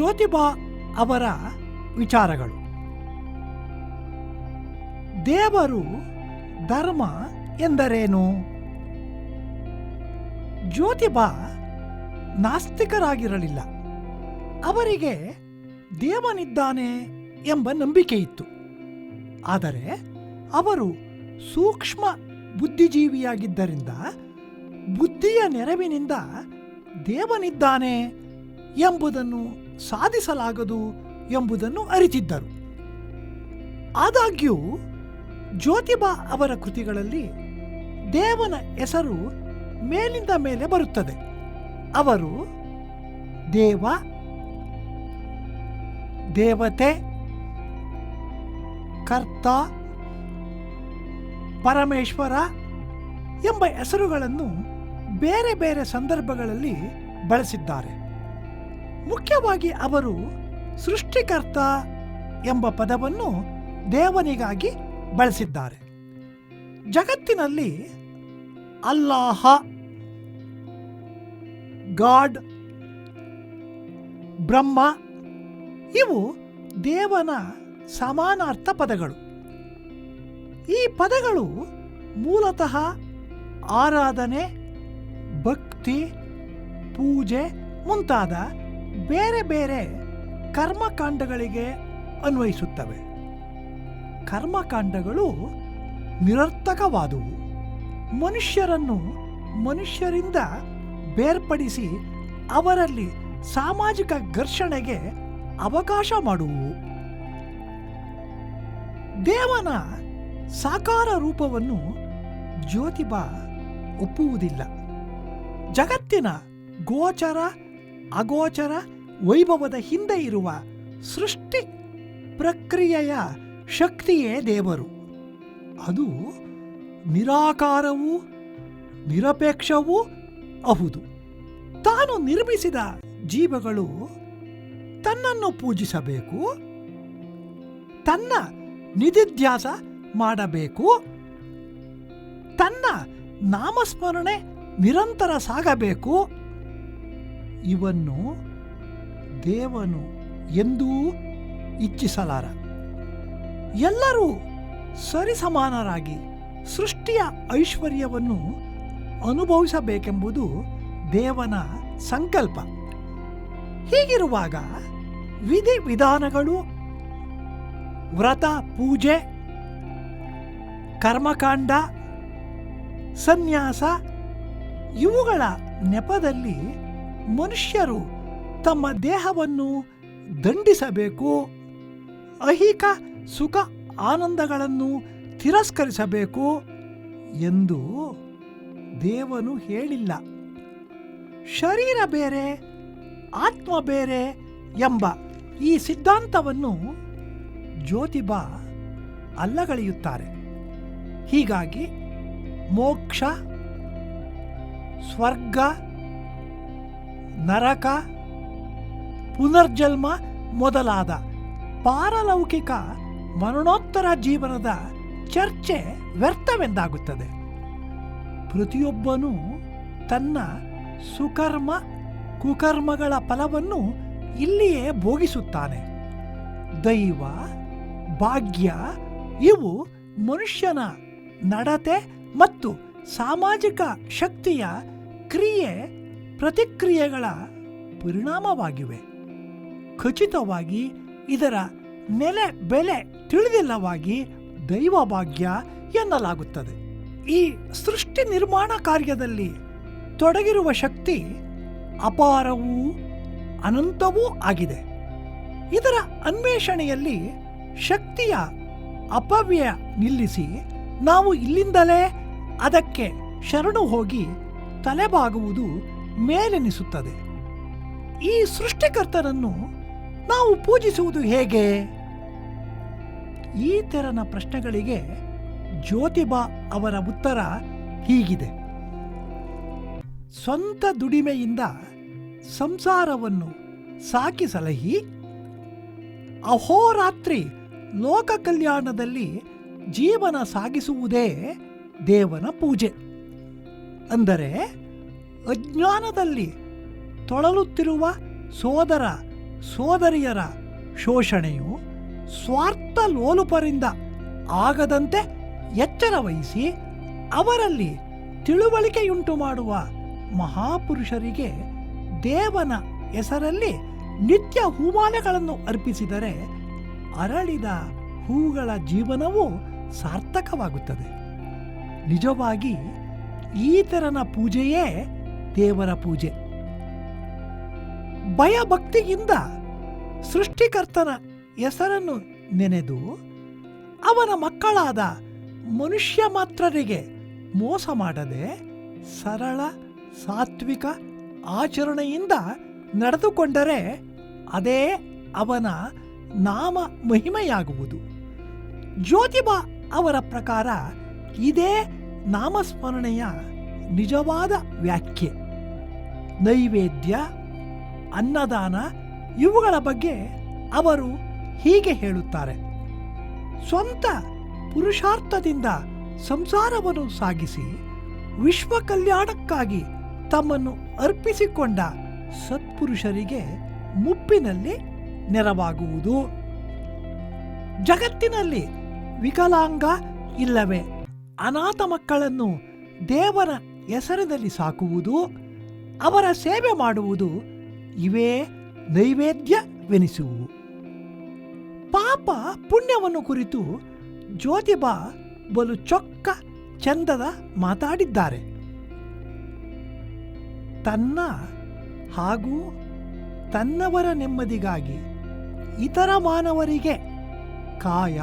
ಜ್ಯೋತಿಬಾ ಅವರ ವಿಚಾರಗಳು. ದೇವರು ಧರ್ಮ ಎಂದರೇನು? ಜ್ಯೋತಿಬಾ ನಾಸ್ತಿಕರಾಗಿರಲಿಲ್ಲ. ಅವರಿಗೆ ದೇವನಿದ್ದಾನೆ ಎಂಬ ನಂಬಿಕೆ ಇತ್ತು ಆದರೆ ಅವರು ಸೂಕ್ಷ್ಮ ಬುದ್ಧಿಜೀವಿಯಾಗಿದ್ದರಿಂದ ಬುದ್ಧಿಯ ನೆರವಿನಿಂದ ದೇವನಿದ್ದಾನೆ ಎಂಬುದನ್ನು ಸಾಧಿಸಲಾಗದು ಎಂಬುದನ್ನು ಅರಿತಿದ್ದರು. ಆದಾಗ್ಯೂ, ಜ್ಯೋತಿಬಾ ಅವರ ಕೃತಿಗಳಲ್ಲಿ ದೇವನ ಹೆಸರು ಮೇಲಿಂದ ಮೇಲೆ ಬರುತ್ತದೆ. ಅವರು ದೇವ, ದೇವತೆ, ಕರ್ತ, ಪರಮೇಶ್ವರ ಎಂಬ ಹೆಸರುಗಳನ್ನು ಬೇರೆ ಬೇರೆ ಸಂದರ್ಭಗಳಲ್ಲಿ ಬಳಸಿದ್ದಾರೆ. ಮುಖ್ಯವಾಗಿ ಅವರು ಸೃಷ್ಟಿಕರ್ತ ಎಂಬ ಪದವನ್ನು ದೇವನಿಗಾಗಿ ಬಳಸಿದ್ದಾರೆ. ಜಗತ್ತಿನಲ್ಲಿ ಅಲ್ಲಾಹ, ಗಾಡ್, ಬ್ರಹ್ಮ ಇವು ದೇವನ ಸಮಾನಾರ್ಥ ಪದಗಳು. ಈ ಪದಗಳು ಮೂಲತಃ ಆರಾಧನೆ, ಭಕ್ತಿ, ಪೂಜೆ ಮುಂತಾದ ಬೇರೆ ಬೇರೆ ಕರ್ಮಕಾಂಡಗಳಿಗೆ ಅನ್ವಯಿಸುತ್ತವೆ. ಕರ್ಮಕಾಂಡಗಳು ನಿರರ್ಥಕವಾದುವು. ಮನುಷ್ಯರನ್ನು ಮನುಷ್ಯರಿಂದ ಬೇರ್ಪಡಿಸಿ ಅವರಲ್ಲಿ ಸಾಮಾಜಿಕ ಘರ್ಷಣೆಗೆ ಅವಕಾಶ ಮಾಡುವು. ದೇವನ ಸಾಕಾರ ರೂಪವನ್ನು ಜ್ಯೋತಿಬಾ ಒಪ್ಪುವುದಿಲ್ಲ. ಜಗತ್ತಿನ ಗೋಚರ ಅಗೋಚರ ವೈಭವದ ಹಿಂದೆ ಇರುವ ಸೃಷ್ಟಿ ಪ್ರಕ್ರಿಯೆಯ ಶಕ್ತಿಯೇ ದೇವರು. ಅದು ನಿರಾಕಾರವೂ ನಿರಪೇಕ್ಷವೂ ಅಹುದು. ತಾನು ನಿರ್ಮಿಸಿದ ಜೀವಗಳು ತನ್ನನ್ನು ಪೂಜಿಸಬೇಕು, ತನ್ನ ನಿಧಿಧ್ಯಾಸ ಮಾಡಬೇಕು, ತನ್ನ ನಾಮಸ್ಮರಣೆ ನಿರಂತರ ಸಾಗಬೇಕು. ಇವನ್ನು ದೇವನು ಎಂದೂ ಇಚ್ಛಿಸಲಾರ. ಎಲ್ಲರೂ ಸರಿಸಮಾನರಾಗಿ ಸೃಷ್ಟಿಯ ಐಶ್ವರ್ಯವನ್ನು ಅನುಭವಿಸಬೇಕೆಂಬುದು ದೇವನ ಸಂಕಲ್ಪ. ಹೀಗಿರುವಾಗ ವಿಧಿ ವಿಧಾನಗಳು, ವ್ರತ, ಪೂಜೆ, ಕರ್ಮಕಾಂಡ, ಸನ್ಯಾಸ ಇವುಗಳ ನೆಪದಲ್ಲಿ ಮನುಷ್ಯರು ತಮ್ಮ ದೇಹವನ್ನು ದಂಡಿಸಬೇಕು ಅಹಿಕ ಸುಖ ಆನಂದಗಳನ್ನು ತಿರಸ್ಕರಿಸಬೇಕು ಎಂದು ದೇವನು ಹೇಳಿಲ್ಲ. ಶರೀರ ಬೇರೆ, ಆತ್ಮ ಬೇರೆ ಎಂಬ ಈ ಸಿದ್ಧಾಂತವನ್ನು ಜ್ಯೋತಿಬಾ ಅಲ್ಲಗಳೆಯುತ್ತಾರೆ. ಹೀಗಾಗಿ ಮೋಕ್ಷ, ಸ್ವರ್ಗ ನರಕ, ಪುನರ್ಜನ್ಮ ಮೊದಲಾದ ಪಾರಲೌಕಿಕ ಮರಣೋತ್ತರ ಜೀವನದ ಚರ್ಚೆ ವ್ಯರ್ಥವೆಂದಾಗುತ್ತದೆ. ಪ್ರತಿಯೊಬ್ಬನೂ ತನ್ನ ಸುಕರ್ಮ, ಕುಕರ್ಮಗಳ ಫಲವನ್ನು ಇಲ್ಲಿಯೇ ಭೋಗಿಸುತ್ತಾನೆ. ದೈವ, ಭಾಗ್ಯ, ಇವು ಮನುಷ್ಯನ ನಡತೆ ಮತ್ತು ಸಾಮಾಜಿಕ ಶಕ್ತಿಯ ಕ್ರಿಯೆ ಪ್ರತಿಕ್ರಿಯೆಗಳ ಪರಿಣಾಮವಾಗಿವೆ. ಖಚಿತವಾಗಿ ಇದರ ನೆಲೆ ಬೆಲೆ ತಿಳಿದಿಲ್ಲವಾಗಿ ದೈವಭಾಗ್ಯ ಎನ್ನಲಾಗುತ್ತದೆ. ಈ ಸೃಷ್ಟಿ ನಿರ್ಮಾಣ ಕಾರ್ಯದಲ್ಲಿ ತೊಡಗಿರುವ ಶಕ್ತಿ ಅಪಾರವೂ ಅನಂತವೂ ಆಗಿದೆ. ಇದರ ಅನ್ವೇಷಣೆಯಲ್ಲಿ ಶಕ್ತಿಯ ಅಪವ್ಯಯ ನಿಲ್ಲಿಸಿ ನಾವು ಇಲ್ಲಿಂದಲೇ ಅದಕ್ಕೆ ಶರಣು ಹೋಗಿ ತಲೆಬಾಗುವುದು ಮೇಲೆನಿಸುತ್ತದೆ. ಈ ಸೃಷ್ಟಿಕರ್ತನನ್ನು ನಾವು ಪೂಜಿಸುವುದು ಹೇಗೆ? ಈ ತೆರನ ಪ್ರಶ್ನೆಗಳಿಗೆ ಜ್ಯೋತಿಬಾ ಅವರ ಉತ್ತರ ಹೀಗಿದೆ. ಸ್ವಂತ ದುಡಿಮೆಯಿಂದ ಸಂಸಾರವನ್ನು ಸಾಕಿ ಸಲಹಿ ಅಹೋರಾತ್ರಿ ಲೋಕ ಕಲ್ಯಾಣದಲ್ಲಿ ಜೀವನ ಸಾಗಿಸುವುದೇ ದೇವನ ಪೂಜೆ. ಅಂದರೆ ಅಜ್ಞಾನದಲ್ಲಿ ತೊಳಲುತ್ತಿರುವ ಸೋದರ ಸೋದರಿಯರ ಶೋಷಣೆಯು ಸ್ವಾರ್ಥ ಲೋಲುಪರಿಂದ ಆಗದಂತೆ ಎಚ್ಚರ ವಹಿಸಿ ಅವರಲ್ಲಿ ತಿಳುವಳಿಕೆಯುಂಟು ಮಾಡುವ ಮಹಾಪುರುಷರಿಗೆ ದೇವನ ಹೆಸರಲ್ಲಿ ನಿತ್ಯ ಹೂಮಾಲೆಗಳನ್ನು ಅರ್ಪಿಸಿದರೆ ಅರಳಿದ ಹೂಗಳ ಜೀವನವು ಸಾರ್ಥಕವಾಗುತ್ತದೆ. ನಿಜವಾಗಿ ಈತರನ ಪೂಜೆಯೇ ದೇವರ ಪೂಜೆ. ಭಯಭಕ್ತಿಯಿಂದ ಸೃಷ್ಟಿಕರ್ತನ ಹೆಸರನ್ನು ನೆನೆದು ಅವನ ಮಕ್ಕಳಾದ ಮನುಷ್ಯ ಮಾತ್ರರಿಗೆ ಮೋಸ ಮಾಡದೆ ಸರಳ ಸಾತ್ವಿಕ ಆಚರಣೆಯಿಂದ ನಡೆದುಕೊಂಡರೆ ಅದೇ ಅವನ ನಾಮ ಮಹಿಮೆಯಾಗುವುದು. ಜ್ಯೋತಿಬಾ ಅವರ ಪ್ರಕಾರ ಇದೇ ನಾಮಸ್ಮರಣೆಯ ನಿಜವಾದ ವ್ಯಾಖ್ಯೆ. ನೈವೇದ್ಯ, ಅನ್ನದಾನ ಇವುಗಳ ಬಗ್ಗೆ ಅವರು ಹೀಗೆ ಹೇಳುತ್ತಾರೆ. ಸ್ವಂತ ಪುರುಷಾರ್ಥದಿಂದ ಸಂಸಾರವನ್ನು ಸಾಗಿಸಿ ವಿಶ್ವ ಕಲ್ಯಾಣಕ್ಕಾಗಿ ತಮ್ಮನ್ನು ಅರ್ಪಿಸಿಕೊಂಡ ಸತ್ಪುರುಷರಿಗೆ ಮುಪ್ಪಿನಲ್ಲಿ ನೆರವಾಗುವುದು. ಜಗತ್ತಿನಲ್ಲಿ ವಿಕಲಾಂಗ ಇಲ್ಲವೇ? ಅನಾಥ ಮಕ್ಕಳನ್ನು ದೇವರ ಹೆಸರಿನಲ್ಲಿ ಸಾಕುವುದು ಅವರ ಸೇವೆ ಮಾಡುವುದು ಇವೇ ನೈವೇದ್ಯವೆನಿಸುವು. ಪಾಪ ಪುಣ್ಯವನ್ನು ಕುರಿತು ಜ್ಯೋತಿಬಾ ಬಲು ಚೊಕ್ಕ ಚಂದದ ಮಾತಾಡಿದ್ದಾರೆ. ತನ್ನ ಹಾಗೂ ತನ್ನವರ ನೆಮ್ಮದಿಗಾಗಿ ಇತರ ಮಾನವರಿಗೆ ಕಾಯ,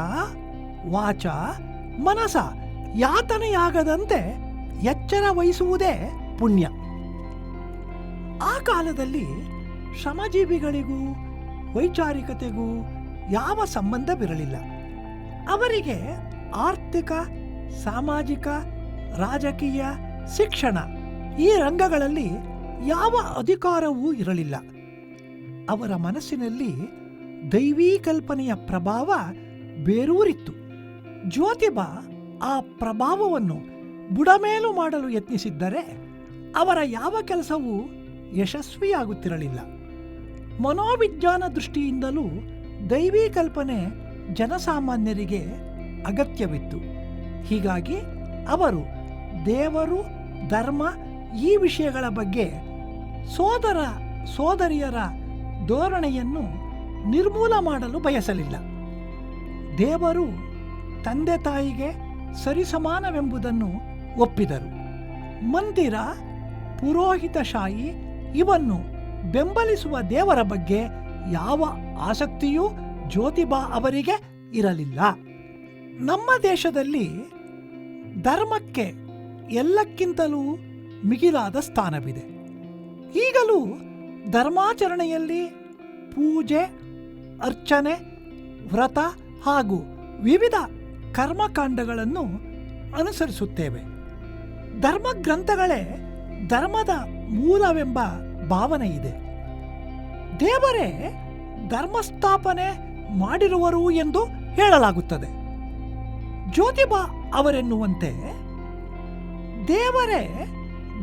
ವಾಚ, ಮನಸ ಯಾತನೆಯಾಗದಂತೆ ಎಚ್ಚರ ವಹಿಸುವುದೇ ಪುಣ್ಯ. ಕಾಲದಲ್ಲಿ ಶ್ರಮಜೀವಿಗಳಿಗೂ ವೈಚಾರಿಕತೆಗೂ ಯಾವ ಸಂಬಂಧವಿರಲಿಲ್ಲ ಅವರಿಗೆ ಆರ್ಥಿಕ, ಸಾಮಾಜಿಕ, ರಾಜಕೀಯ, ಶಿಕ್ಷಣ ಈ ರಂಗಗಳಲ್ಲಿ ಯಾವ ಅಧಿಕಾರವೂ ಇರಲಿಲ್ಲ. ಅವರ ಮನಸ್ಸಿನಲ್ಲಿ ದೈವೀ ಕಲ್ಪನೆಯ ಪ್ರಭಾವ ಬೇರೂರಿತ್ತು. ಜ್ಯೋತಿಬಾ ಆ ಪ್ರಭಾವವನ್ನು ಬುಡಮೇಲು ಮಾಡಲು ಯತ್ನಿಸಿದ್ದರೆ ಅವರ ಯಾವ ಕೆಲಸವೂ ಯಶಸ್ವಿಯಾಗುತ್ತಿರಲಿಲ್ಲ ಮನೋವಿಜ್ಞಾನ ದೃಷ್ಟಿಯಿಂದಲೂ ದೈವೀ ಕಲ್ಪನೆ ಜನಸಾಮಾನ್ಯರಿಗೆ ಅಗತ್ಯವಿತ್ತು. ಹೀಗಾಗಿ ಅವರು ದೇವರು, ಧರ್ಮ ಈ ವಿಷಯಗಳ ಬಗ್ಗೆ ಸೋದರ, ಸೋದರಿಯರ ಧೋರಣೆಯನ್ನು ನಿರ್ಮೂಲ ಮಾಡಲು ಬಯಸಲಿಲ್ಲ. ದೇವರು ತಂದೆ ತಾಯಿಗೆ ಸರಿಸಮಾನವೆಂಬುದನ್ನು ಒಪ್ಪಿದರು. ಮಂದಿರ ಪುರೋಹಿತಶಾಹಿ ಇವನ್ನು ಬೆಂಬಲಿಸುವ ದೇವರ ಬಗ್ಗೆ ಯಾವ ಆಸಕ್ತಿಯೂ ಜ್ಯೋತಿಬಾ ಅವರಿಗೆ ಇರಲಿಲ್ಲ. ನಮ್ಮ ದೇಶದಲ್ಲಿ ಧರ್ಮಕ್ಕೆ ಎಲ್ಲಕ್ಕಿಂತಲೂ ಮಿಗಿಲಾದ ಸ್ಥಾನವಿದೆ. ಈಗಲೂ ಧರ್ಮಾಚರಣೆಯಲ್ಲಿ ಪೂಜೆ, ಅರ್ಚನೆ, ವ್ರತ ಹಾಗೂ ವಿವಿಧ ಕರ್ಮಕಾಂಡಗಳನ್ನು ಅನುಸರಿಸುತ್ತೇವೆ. ಧರ್ಮಗ್ರಂಥಗಳೇ ಧರ್ಮದ ಮೂಲವೆಂಬ ಭಾವನೆ ಇದೆ. ದೇವರೇ, ಧರ್ಮಸ್ಥಾಪನೆ ಮಾಡಿರುವರು ಎಂದು ಹೇಳಲಾಗುತ್ತದೆ. ಜ್ಯೋತಿಬಾ ಅವರೆನ್ನುವಂತೆ, ದೇವರೇ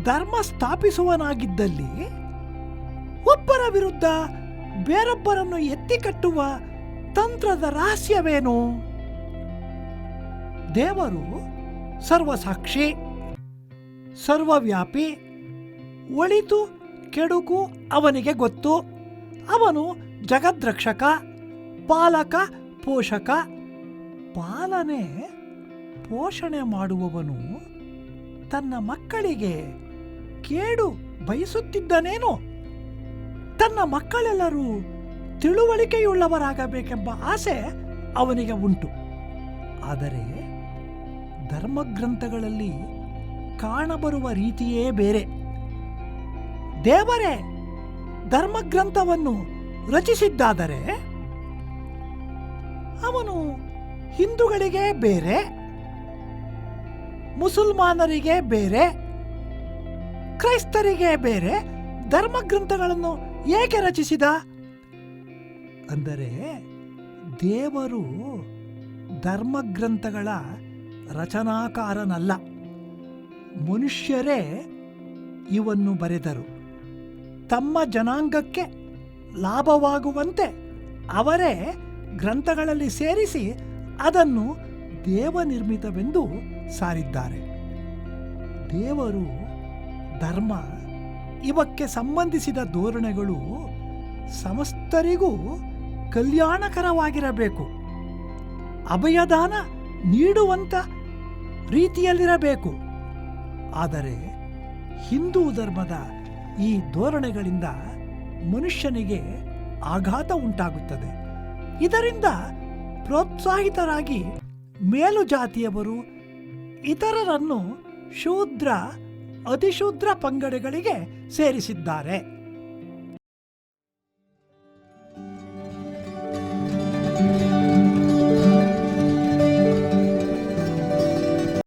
ಧರ್ಮ ಸ್ಥಾಪಿಸುವನಾಗಿದ್ದಲ್ಲಿ ಒಬ್ಬರ ವಿರುದ್ಧ ಬೇರೊಬ್ಬರನ್ನು ಎತ್ತಿ ಕಟ್ಟುವ ತಂತ್ರದ ರಹಸ್ಯವೇನು? ದೇವರು ಸರ್ವಸಾಕ್ಷಿ, ಸರ್ವವ್ಯಾಪಿ, ಒಳಿತು ಕೆಡುಕು ಅವನಿಗೆ ಗೊತ್ತು. ಅವನು ಜಗದ್ರಕ್ಷಕ, ಪಾಲಕ, ಪೋಷಕ. ಪಾಲನೆ, ಪೋಷಣೆ ಮಾಡುವವನು ತನ್ನ ಮಕ್ಕಳಿಗೆ ಕೇಡು ಬಯಸುತ್ತಿದ್ದನೇನು? ತನ್ನ ಮಕ್ಕಳೆಲ್ಲರೂ ತಿಳುವಳಿಕೆಯುಳ್ಳವರಾಗಬೇಕೆಂಬ ಆಸೆ ಅವನಿಗೆ ಉಂಟು. ಆದರೆ ಧರ್ಮಗ್ರಂಥಗಳಲ್ಲಿ ಕಾಣಬರುವ ರೀತಿಯೇ ಬೇರೆ. ದೇವರೇ, ಧರ್ಮಗ್ರಂಥವನ್ನು ರಚಿಸಿದ್ದಾದರೆ ಅವನು ಹಿಂದೂಗಳಿಗೆ ಬೇರೆ, ಮುಸಲ್ಮಾನರಿಗೆ ಬೇರೆ, ಕ್ರೈಸ್ತರಿಗೆ ಬೇರೆ, ಧರ್ಮಗ್ರಂಥಗಳನ್ನು ಏಕೆ ರಚಿಸಿದ? ಅಂದರೆ ದೇವರು ಧರ್ಮಗ್ರಂಥಗಳ ರಚನಾಕಾರನಲ್ಲ. ಮನುಷ್ಯರೇ ಇವನ್ನು ಬರೆದರು. ತಮ್ಮ ಜನಾಂಗಕ್ಕೆ ಲಾಭವಾಗುವಂತೆ ಅವರೇ ಗ್ರಂಥಗಳಲ್ಲಿ ಸೇರಿಸಿ ಅದನ್ನು ದೇವನಿರ್ಮಿತವೆಂದು ಸಾರಿದ್ದಾರೆ. ದೇವರು, ಧರ್ಮ ಇವಕ್ಕೆ ಸಂಬಂಧಿಸಿದ ಧೋರಣೆಗಳು ಸಮಸ್ತರಿಗೂ ಕಲ್ಯಾಣಕರವಾಗಿರಬೇಕು. ಅಭಯದಾನ ನೀಡುವಂಥ ರೀತಿಯಲ್ಲಿರಬೇಕು. ಆದರೆ ಹಿಂದೂ ಧರ್ಮದ ಈ ಧೋರಣೆಗಳಿಂದ ಮನುಷ್ಯನಿಗೆ ಆಘಾತ ಉಂಟಾಗುತ್ತದೆ. ಇದರಿಂದ ಪ್ರೋತ್ಸಾಹಿತರಾಗಿ ಮೇಲುಜಾತಿಯವರು ಇತರರನ್ನು ಶೂದ್ರ ಅತಿಶೂದ್ರ ಪಂಗಡಗಳಿಗೆ ಸೇರಿಸಿದ್ದಾರೆ.